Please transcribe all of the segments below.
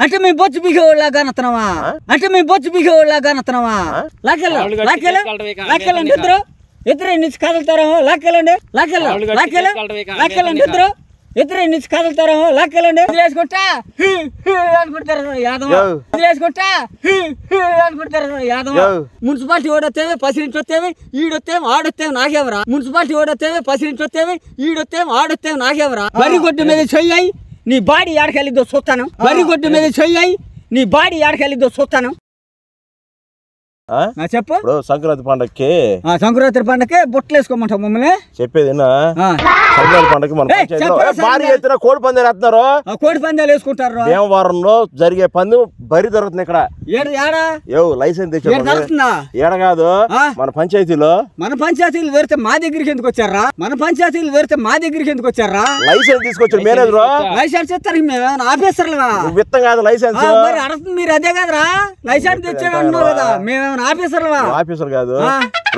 అంటే మీ బొచ్చు బిగేవాళ్ళ కానత్తనవా అంటే మీ బొచ్చు బిగేవాళ్ళ కానత్తనవా లాకెళ్ళు లాకెళ్ళు లాకెళ్ళండి ఇద్దరు ఇద్దరు నుంచి కదులుతారా లాకెళ్ళండి లాకెళ్ళు లాకెళ్ళు లాకెళ్ళండి ఇద్దరు ఇద్దరు నుంచి కదులుతారా? హీ, హీ అనుకుంటారు యాదవ హీ అనుకుంటారు యాదవ. మున్సిపాలిటీ ఓడొత్తేవి పసిరించి వస్తేవి ఈడొత్తేవి ఆడొత్తేవి నాకెవరా? మున్సిపాలిటీ ఓడొత్తేవి పసిరించి వస్తేవి ఈడొత్తేవి ఆడొత్తేవి నాకెవరా? వరి గొడ్డు మీద చెయ్యి నీ బాడీ ఆడకెళ్ళిద్దో చూస్తాను. వరి గొడ్డు మీద చెయ్యి నీ బాడీ ఆడకెళ్ళిద్దో చూస్తాను. ఆ? నా చెప్పు. సంక్రాంతి పండగకి ఆ సంక్రాంతి పండగకి బొట్లు వేసుకోమంటావు మమ్మల్ని. చెప్పేది. సంక్రాంతి పండగకి మన పంచాయతీలో ఏ, భారీ ఎత్తున కోడి పందాలు వేస్తున్నారు. కోడి పందాలు వేసుకుంటారు. భీమవరంలో జరిగే పందెం బరి జరుగుతుంది ఇక్కడ. యో లైసెన్స్ జరుగుతుందా? ఏడ కాదు? మన పంచాయతీలో. మన పంచాయతీలు వేరితే మా దగ్గరికి ఎందుకు వచ్చారా? మన పంచాయతీలు వేరితే మా దగ్గరికి ఎందుకు వచ్చారా? లైసెన్స్ తీసుకొచ్చారు మేనేజర్. లైసెన్స్ ఇస్తారు మేము ఆఫీసర్లుగా విత్తం కాదు లైసెన్స్. మరి అడుగుతుంది మీరు అదే కదరా? లైసెన్స్ తెచ్చాడు అంటున్నావు కదా మేమేమైనా ఆఫీసర్లవా ఆఫీసర్ కాదు.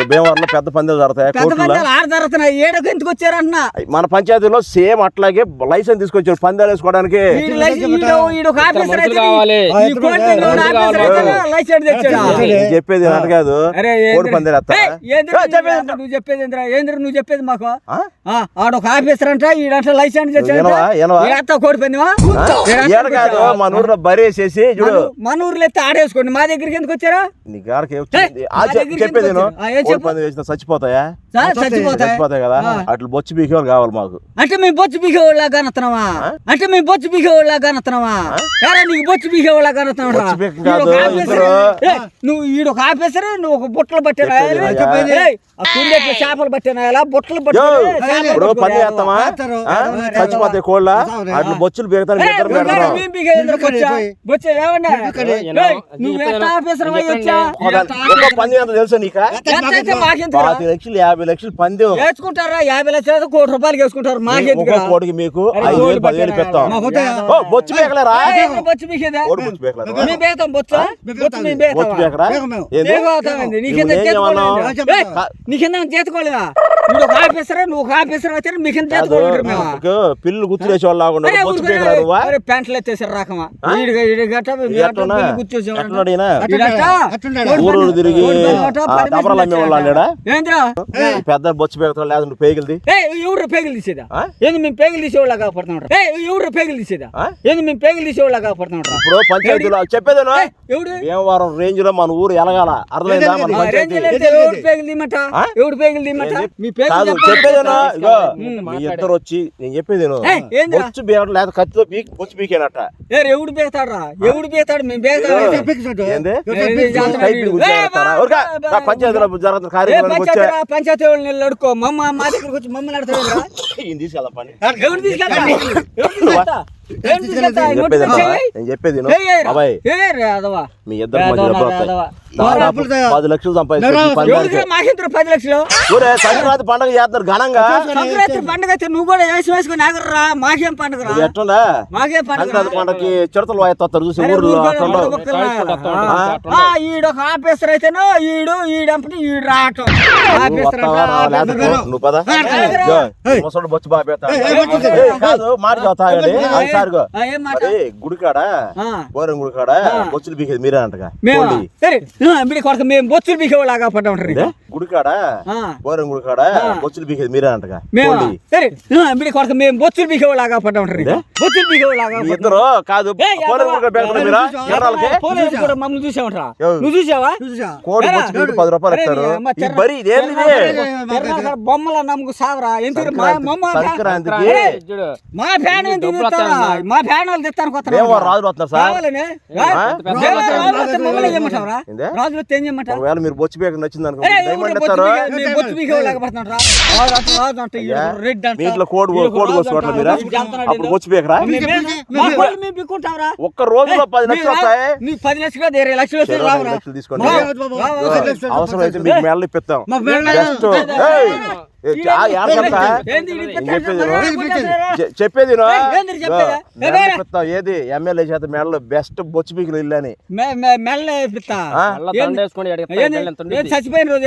భీమవరంలో పెద్ద పందాలు జరుగుతాయి? పెద్ద కోర్టులో పందాలు ఆడ జరుగుతున్నాయి. ఏడకు ఎందుకు వచ్చారంటున్నా మన పంచాయతీలో సేమ్ అట్లాగే లైసెన్స్ తీసుకొచ్చారు పందాలు వేసుకోవడానికి. ఈడు లై- ఈడు- ఈడు ఒక ఆఫీసర్ అయితే కావాలి. ఈ కోర్టు మీద ఉన్న ఆఫీసర్ అయితే లైసెన్స్ తెచ్చాడా? నేను చెప్పేది అట కాదు. అరే కోడి ఏంద్ర- పందాలు వేస్తారా? ఏయ్, ఏంద్ర ఏ, చెప్పేది నువ్వు- చెప్పేది ఏంద్ర ఏంద్ర నువ్వు చెప్పేది మాకు? ఆ? ఆ, ఆడొక ఆఫీసర్ అంట ఈడంట లైసెన్స్ తెచ్చాడంట. ఎనవా, ఎనవా? ఈడంతా కోడి ఆ? ఏడ కాదు. మన ఊర్లో బరేసేసి చూడు. మన ఊర్లో ఎత్తే ఆడేసుకోండి. మా దగ్గరికి ఎందుకు వచ్చారా? నీ గారికి ఏం ఏయ్, వచ్చింది? ఆ మా చె- దగ్గరికి చెప్పేది ఎందుకు నేను వచ్చారు? ఆ, ఏం కోడి? పందెం వేసిన చచ్చిపోతాయా? చచ్చిపోతాయి చచ్చిపోతాయి. కదా. అట్లా బొచ్చు బీకే వాళ్ళు కావాలి మాకు. అంటే మీ బొచ్చు బిగేవాళ్ళ కానత్తనవా అంటే మీ బొచ్చు బిగేవాళ్ళ కానత్తనవా ఏరా నీకు బొచ్చు బిగేవాళ్ళ కానత్తనవా బొచ్చు బీకం కాదు, ఇద్దరు. నువ్వు ఈడు ఒక ఆఫీసర్ నువ్వు ఒక బుట్టలు పట్టిన చేపలు పట్టిన బుట్టలు పట్టిన పని చేస్తామా? చచ్చిపోతాయి కోళ్ళ? అట్లా బొచ్చులు బీగుతాను ఇద్దరు పెడతారు నువ్వు ఎంత ఆఫీసర్ అయ్యి వచ్చా? ఎంత తెలుసా నీక? పాతి లక్షలు యాభై లక్షలు పందెం వేసుకుంటారా? యాభై లక్షలు కోటి రూపాయలు వేసుకుంటారు. మాకెందుకు మీకు ఐదు వేలు పదివేలు? పెడతాం. మాకు బొచ్చు బీకలేరా బొచ్చు బీకరా? నీకెంత నువ్వు ఒక ఆఫీసర్ నువ్వు ఒక ఆఫీసర్ అయితే మీకెంత కాదు, చేతుకోలేరు మేము? నీకు పిల్లు గుర్తులేసే వాళ్ళు అరే, ప్యాంట్లు ఎత్తేసారు రాకమా? తిరిగి వాళ్ళు? ఏంద్రా పెద్ద బొచ్చు బీకతాడు లేదు? నువ్వు పేగిల్ది ఏ ఎవరు పేగులు తీసేదా? ఆ? ఏంది మేము పేగులు తీసేవాళ్ళ కాపాడుతున్నాం ఏ ఎవరు పేగులు తీసేదా? ఆ? ఏంది మేము పేగులు తీసేవాళ్ళ కాపాడుతున్నాం ఇప్పుడు పంచాయతీలో చెప్పేదేను ఎవడు? భీమవరం రేంజ్లో మన ఊరు ఎలగాల. అర్థమైందా మన ఆ, పంచాయతీ? ఎవడు పేగులు ఆ? ఎవడు పేగులు ఏంది? మీ కాదు. చెప్పేదేను ఇగో మీ ఇద్దరు వచ్చి నేను చెప్పేదేను ఏయ్, ఏందిరా? బొచ్చు బీగడం లేదా? కత్తితో పీకి బొచ్చు పీకేనట ఏ ఎవడు ఎవడు బేతాడు మేము ఏంది? చెప్పేది చెప్పేది. ఏయ్, ఏయ్ రా. బాబాయ్ ఏయ్ రా, అదవా. మీ దాదాపు పది లక్షలు సంపాదించారు పది లక్షలు? సంక్రాంతి పండుగ చేస్తున్నారు ఘనంగా. సంక్రాంతి పండుగ అయితే నువ్వు కూడా వేసి వేసుకుని ఆగరా మాకేం పండుగ ఎట్లుందా? మాకేం పండుగ సంక్రాంతి పండుగకి చిడతలు వాయిస్తారు చూసి ఊర్లో ఈడొక ఆఫీసర్ అయితేనో ఈడు ఈడంపటి ఈడు రావటం. నువ్వు పద. బొచ్చు కాదు మాట చదువుతా సార్గో ఆ, ఏం మాట గుడికాడ ఆ. బోరం గుడికాడ బొచ్చులు బీకేది మీరే అంటగా మేము పోండి. సరే బిడి కొడక మేము బొచ్చులు బిగేవాళ్ళగా పడ్డా ఉంటారు ఇదే, గుడికాడ ఆ. బోరం గుడికాడ బొచ్చులు బీకేది మీరే అంటగా మేము పోండి. సరే బిడి కొడక మేము బొచ్చులు బిగేవాళ్ళగా పడ్డా ఉంటారు బొచ్చులు బిగేవాళ్ళగా మీ ఇద్దరు కాదు బోరం గుడికాడ పెడతారు మీరా ఎర్రాలకి పోలీసు కూడా మమ్మల్ని చూసామంటరా యో. నువ్వు చూసావా కోడి ఏరా? బొచ్చు బీకి పది రూపాయలు అరే, ఇస్తారు నీ అమ్మ ఈ తెర- బరి ఇదేంది ఇది? తెరనాకడ బొమ్మల నమ్ముకు సావరా ఎందుకు మా సంక్రాంతి- మమ్మ సంక్రాంతికి అరే, చూడు మా ఫ్యాన్ ఎందుకు డబ్బులు తెస్తారా? వస్తాయన్నా. మా ఫ్యాన్ వాళ్ళు తెస్తాను కొత్త మేము రాజులు. వస్తున్నారు సార్. కావాలని ఆ? రాజులు వస్తే మమ్మల్ని ఏం చేయమంటావురా? ఏందే? రాజులు వస్తే ఏం చేయమంటావు ఒకవేళ మీరు బొచ్చు బీక నచ్చింది అనుకో డైమండ్ ఇస్తారు బొచ్చు? రాజు అంట, రెడ్ అంట. ఇంట్లో కోడి కోడి మీరా? అప్పుడు. బొచ్చు బీకరా మేము-? ఒక్క రోజులో పది లక్షలు వస్తాయి? పది లక్షలు ఇరవై తీసుకోండి. అవసరం అయితే మీకు ఇప్పిస్తాం. చెప్పేది ఏంది ఎమ్మెల్యే చేత మెడలో బెస్ట్ బొచ్చు పీకులు ఇల్లు అని మె- మె- మెల్ల వేపిస్తా ఆ? మళ్ళా ఏంది? దండ వేసుకొని ఎడగ ఏంది? పైకి ఎంత ఏంది చచ్చిపోయిన రోజు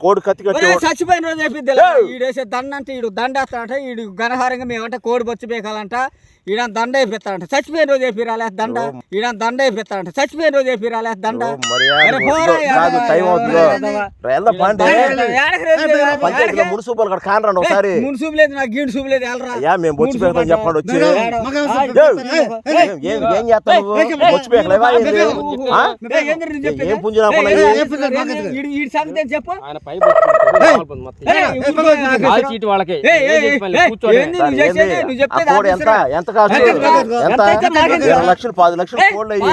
కోడి కత్తి చచ్చిపోయిన రోజు వేపిద్దిలే ఈడేసే దండ అంటే ఈడు దండ వేస్తాడంట ఈడు ఘనహారంగా మేమంటే కోడి బొచ్చు బేకాలంట ఈడ దండ వేపిస్తాడంట చచ్చిపోయిన రోజు వేపిరాలే దండ ఈడ దండ వేపిస్తాడంట చచ్చిపోయిన రోజు వేపిరాలే దండ కాడ కానరండి ఒకసారి మును చూపు లేదు నాకు గీడు చూపు లేదు వెళ్ళరా అయ్యా మేము బొచ్చు పెడతాం చూపు చెప్పండి వచ్చి ఏం- ఏం ఏం? బొచ్చు పీకలేవా పుంజు రాకుండా సంగతి చెప్పు ఆయన పై వాళ్ళకి నువ్వు చెప్పేది? ఎంత కాస్ట్ ఎంత ఇరవై. లక్షలు పది లక్షలు కోళ్ళు అయ్యి.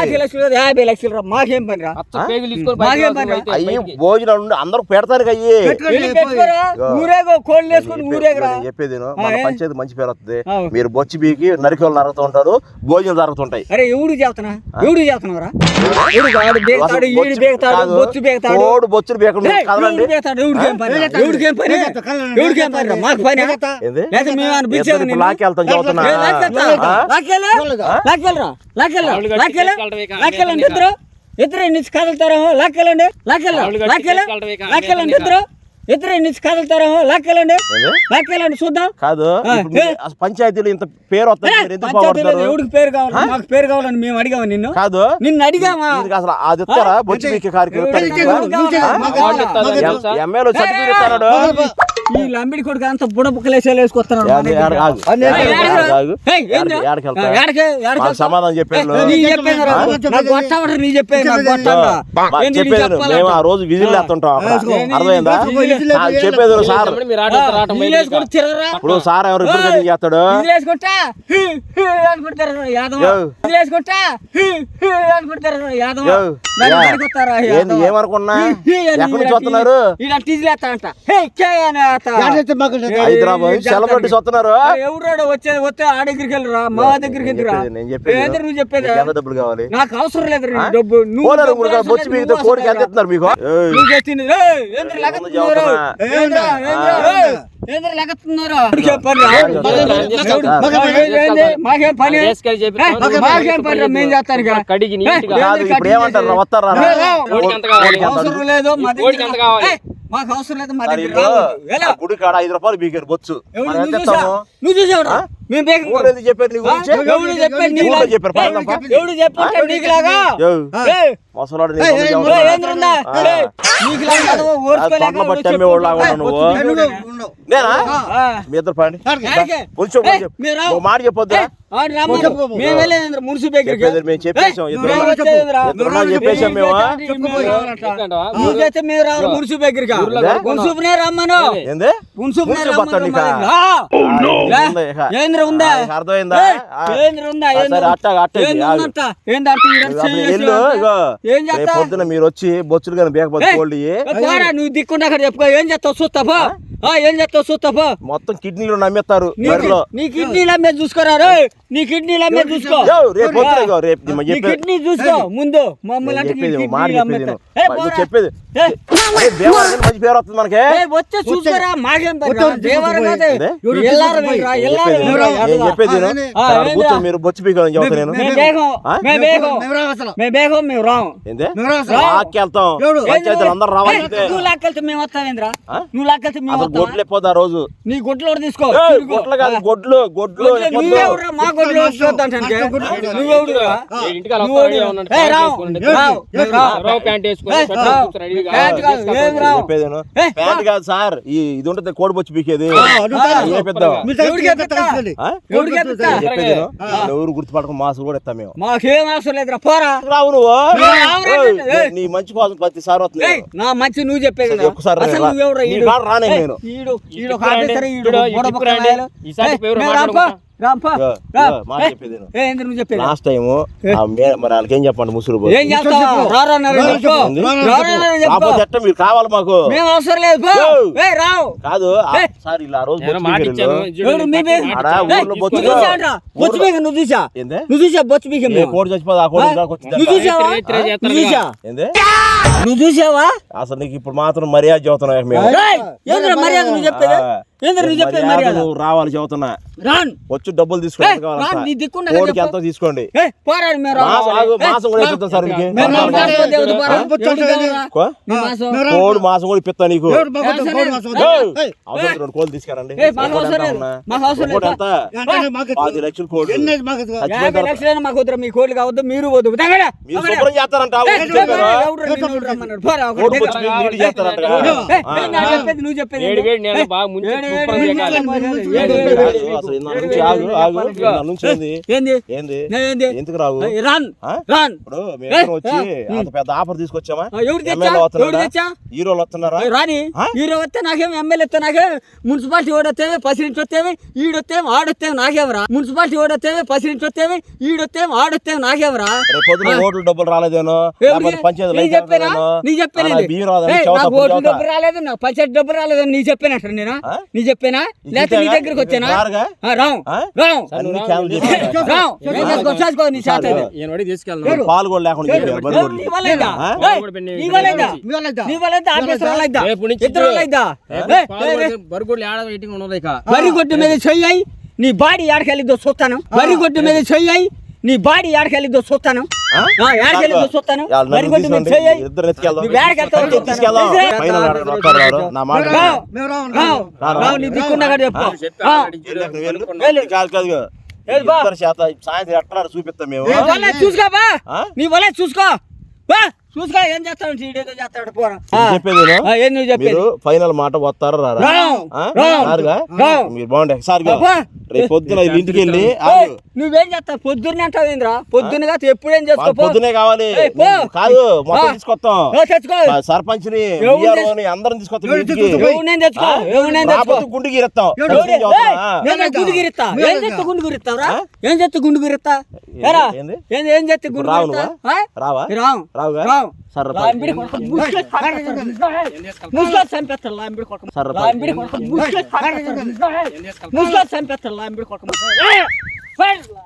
యాభై లక్షలు రా మాకేం పని రా. మాకేం రా? అయ్యి. భోజనాలు ఉండి అందరూ పెడతారు అయ్యి. ఊరేగో కోళ్ళు వేసుకొని ఊరేగరా? చెప్పేది మన? పంచాయతీ మంచి పేరు వస్తుంది. మీరు బొచ్చి బీకి నరికలు నరుగుతూ ఉంటారు భోజనం జరుగుతుంటాయి అరే ఎవడు చేస్తున్నా? ఎవడు బొచ్చు- బేగుతాడు కోడి బొచ్చులు బేకుండా ఏయ్, కదలండి. ఎవడు బేగుతాడు ఎవడికేం పని రా? ఎవడికేం పని ఎవడికేం పని రా? మాకు పని లేదా మేము? లాకెళ్తాం చదువుతున్నా. లాక్కెళ్ళండి ఇద్దరు ఇద్దరు నుంచి కదులుతారేమో లాక్కెళ్ళండి. లాక్కెళ్ళు? ఆవిడ కట్టి లాక్కెళ్ళు? తీసుకెళ్ళటమే ఇక. లాక్కెళ్ళండి ఇద్దరు ఇద్దరు నుంచి కదులుతారేమో లాక్కెళ్ళండి? లాక్కెళ్ళండి చూద్దాం. కాదు పంచాయతీలో ఇంత పేరు వస్తుంది ఎవడికి పేరు కావాలి? మాకు పేరు కావాలని మేము అడిగామా నిన్ను? కాదు. నిన్ను అడిగామా? అసలు అది ఇస్తారా బొచ్చు కార్యక్రమం? ఎమ్మెల్యే సర్టిఫికేట్ ఇస్తాడు. ఈ లంబిడి కొడుకు అంత బుడబుక్కలేసేలు వేసుకొస్తున్నాడు సమాధానం చెప్పారు నీ చెప్పేది రా. నాకు గొట్టవడు నీ చెప్పేది నాకు గొట్టవడా? ఏంది నీ చెప్పేది చెప్పాలంట? మేము ఆ రోజు విజిల్ వేస్తుంటాం అర్థమైందా? చెప్పేది సార్? ఇప్పుడు సార్ ఎవరు కలిసి చేస్తాడు? ఏమనుకున్నా? ఎక్కడి నుంచి వస్తున్నారు? హైదరాబాద్ సెలబ్రిటీస్ వస్తున్నారు ఎవరాడు వచ్చేది వస్తే ఆ దగ్గరికి వెళ్ళరా? మా దగ్గరికి ఎందుకురా? చెప్పేది, నేను చెప్పేది. నువ్వు చెప్పేది? నీకు ఎంత డబ్బులు కావాలి? నాకు అవసరం లేదు నీ డబ్బు. నువ్వు బొచ్చు నువ్వు కోడికి ఎంత ఇస్తున్నారు మీకు? ఏయ్, నువ్వు చేసింది ఏంద్ర లెక్కతున్నారు? లెక్కతున్నారు? మాకేం పని మాకేం పని రా, మేము చేస్తాను ఇక. కడిగి ఏమంటారు? వస్తారా అవసరం లేదు మా కోడికి దగ్గర ఎంత కావాలి? మాకు అవసరం లేదు మా దగ్గర గుడి కాడ ఐదు రూపాయలు బీకారు బొచ్చు. నువ్వు చూసావా? మేము చెప్పారు నీకులాగా? చెప్పారు, ముసలాడు నువ్వు. నేనా? ఆ. మీ ఇద్దరు పండి? కొంచెం మాట చెప్పొద్దా. మేము చెప్పేసాం, మేము. దగ్గరికి రమ్మను. ఆ. ఉంది. ఏంద్ర అర్థమైందా? ఏంద్ర ఉందా? ఏంద్ర? అట్ట, అట్ట ఇది, ఏం చేస్తా? పొద్దున మీరు వచ్చి బొచ్చులు కానీ బేకపోతే కోళ్ళు నువ్వు దిక్కుండా అక్కడ చెప్పుకో. ఏం చేస్తావు? చూస్తాపో ఆ, ఏం చేస్తావు? చూస్తాపో మొత్తం కిడ్నీలు నమ్మేస్తారు నీ బరిలో. నీ కిడ్నీల మీద చూసుకోరా? నీ కిడ్నీల మీద చూసుకో. రేపు రేపు కిడ్నీ చూసుకో. ముందు మమ్మల్ని చెప్పేది చెప్పేది మంచి పేరు వస్తుంది మనకి? వచ్చే మాకేం మీరు బొచ్చు నేను. మేము బేగం? మేము బేగం. మేము బేగం మేము రాం ఏంది? రా. లాక్కెళ్తాం పంచాయతీలు అందరూ రావాల్సిందే నువ్వు లాక్కెళ్తే మేము వస్తామేంద్రా ఆ? నువ్వు లాక్కెళ్తే మేము అసలు వస్తావా? గొడ్లు ఎప్పోదు ఆ రోజు? నీ గుడ్లు కూడా తీసుకో. గొడ్లు కాదు గొడ్లు గొడ్లు మా గొడ్లు ప్యాంట్ కాదు, సార్ ఈ ఇది ఉంటుంది కోడి బొచ్చు పీకేది? చెప్పేది. ఎవరు గుర్తుపడక మాసులు కూడా ఇస్తాం మేము. మాకేం అవసరం లేదురా పోరా. రావు నువ్వు నీ మంచి కోసం ప్రతిసారి వస్తుంది ఏయ్, నా మంచి నువ్వు చెప్పేది సరే, కదా. ఒక్కసారి అసలు రా. నువ్వెవరురా? నీ ఈడు. కాడ రానే నేను. ఈడు ఈడు. ఈడు. ఈసారి లాస్ట్ టైం మరి వాళ్ళకి చెప్పండి ముసురు మీరు కావాలి మాకు. అవసరం లేదు కాదు. సార్ ఇలా రోజు నువ్వు చూసా చూసా బొచ్చు బీగ కోడి చచ్చిపోదు. నువ్వు చూసావా? అసలు నీకు ఇప్పుడు మాత్రం మర్యాద ఏందిరా మర్యాద? నువ్వు చెప్పేది? నువ్వు రావాలి చెబుతున్నా. రాన్. వచ్చి డబ్బులు తీసుకోండి ఏయ్, ఎంత తీసుకోండి? కూడా మాసం. కోడి ఇప్పిస్తా నీకు. అవసరం కోళ్ళు తీసుకురండి. పది లక్షలు కోడి. మీ కోళ్ళు కావద్దు మీరు. మీరు. శుభ్రం చేస్తారంట నువ్వు చెప్పేది ఎందుకు రావు? ఏ, రాన్. ఆ? రాన్. ఇప్పుడు మేము వచ్చి అంత పెద్ద ఆఫర్ తీసుకొచ్చామా? హీరోలు వస్తున్నారా? రాని? హీరో వస్తే నాకేం ఎమ్మెల్యే వస్తే నాకేం? మున్సిపాలిటీ ఓడొస్తేవి పసిరించి వస్తేవి ఈడొస్తేవి ఆడొస్తేవి నాకేమరా మున్సిపాలిటీ ఓడొస్తేవి పసిరించి వస్తేవి ఈడొస్తేవి ఆడొస్తేవి నాకేమరా రేపు పొద్దున ఓట్లు డబ్బులు రాలేదేనో? పంచాయతీ చెప్పానా? నీ చెప్పాను? ఆ, బియ్యం రాదని ఏయ్, చెబుతా, నాకు అప్పుడు ఓట్లు చెబుతా. డబ్బు రాలేదు నాకు పంచాయతీ డబ్బు రాలేదని నీ చెప్పానట నేను? నీ చెప్పానా? లేకపోతే నీ? దగ్గరికి వచ్చానా? రావు? రావు. నీ చేత వరి మీద చెయ్యి బాడీ ఆడకెళ్ళిద్దో చూస్తాను వరి గొడ్డు మీద చెయ్యి నీ బాడీ చూస్తాను ఏడకెళ్ళిద్దో చూస్తాను. చెయ్యి. ఇద్దరు ఎత్తుకెళ్దాం. నువ్వు ఏడకెళ్తావో. నా దిక్కున్నాగా చెప్పు. సాయంత్రం ఎట్లా చూపిస్తాం మేము వల్ల చూసుకో బా. ఆ? నీ వల్ల చూసుకో. బా. చూసుకో ఏం చేస్తాడు? చేస్తాడు పోరా. చెప్పేది ఏం నువ్వు చెప్పేది? మీరు ఫైనల్ మాట వస్తారా రారా. సారుగా? మీరు బాగుండే. సార్గా. రేపు పొద్దున ఇంటికి వెళ్ళి. నువ్వేం చేస్తావు? పొద్దున్నే అంటావు ఏంద్రా పొద్దున్నగా ఎప్పుడేం చేసుకో పో. పొద్దునే కావాలి. కాదు మొత్తం. తీసుకొస్తాం. ఎవరు విఆర్ఓని అందరం తీసుకొస్తాం ఏం చేస్తే గుండు గిరిస్తా ఏం చేస్తే గుండు గిరిస్తావురా? ఏం చేస్తే గుండు గిరిస్తా ఏరా? ఏంది? ఏంది? ఏం చేస్తే గుండు రావు గిరిస్తా? రావా? రావు. రావుగా? రావు. సర్రపంచ్. లాంబిడి కొడుకు ముసుగేసి పారేస్తాడు. ముసుగేసి చంపేస్తాడు లాంబిడి కొడుకు. సర్రపంచ్. లాంబిడి కొడుకు ముసుగేసి పారేస్తాడు. ముసుగేసి చంపేస్తాడు లాంబిడి కొడుకు. ఏయ్, ఫైర్.